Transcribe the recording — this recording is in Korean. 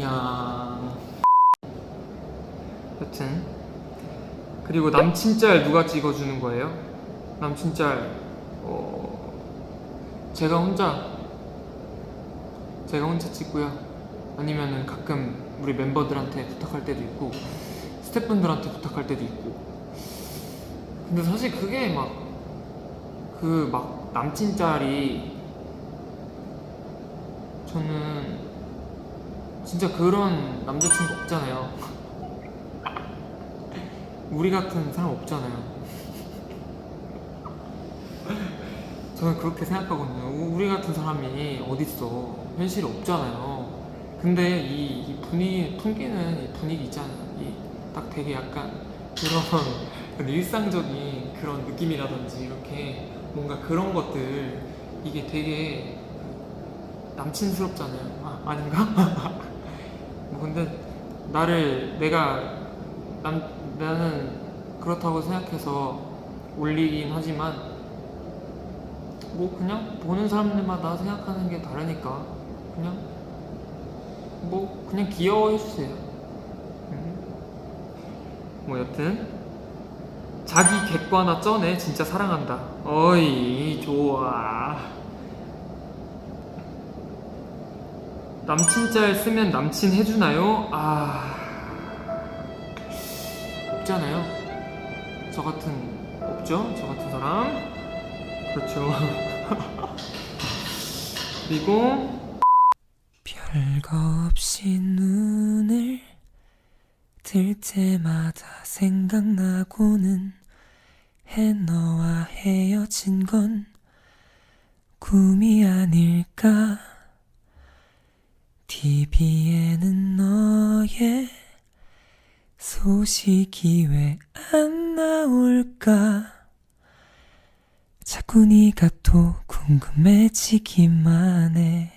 안녕. 여튼 그리고 남친 짤 누가 찍어주는 거예요? 남친 짤 어, 제가 혼자 제가 혼자 찍고요. 아니면은 가끔 우리 멤버들한테 부탁할 때도 있고 스태프분들한테 부탁할 때도 있고. 근데 사실 그게 막 그막 남친 짤이 저는 진짜 그런 남자친구 없잖아요. 우리 같은 사람 없잖아요. 저는 그렇게 생각하거든요. 우- 우리 같은 사람이 어딨어. 현실에 없잖아요. 근데 이, 이 분위기, 풍기는 이 분위기 있잖아요. 이 딱 되게 약간 그런 일상적인 그런 느낌이라든지 이렇게 뭔가 그런 것들 이게 되게 남친스럽잖아요. 아, 아닌가? 뭐 근데 나를 내가 남 나는 그렇다고 생각해서 올리긴 하지만 뭐 그냥 보는 사람들마다 생각하는 게 다르니까 그냥 뭐 그냥 귀여워해 주세요. 음. 뭐 여튼 자기 객관화 쩌네 진짜 사랑한다. 어이 좋아. 남친 짤 쓰면 남친 해주나요? 아 없잖아요. 저 같은 없죠? 저 같은 사람 그렇죠. 그리고 별거 없이 눈을 뜰 때마다 생각나고는 해 너와 헤어진 건 꿈이 아닐까 TV에는 너의 소식이 왜 안 나올까? 자꾸 네가 또 궁금해지기만 해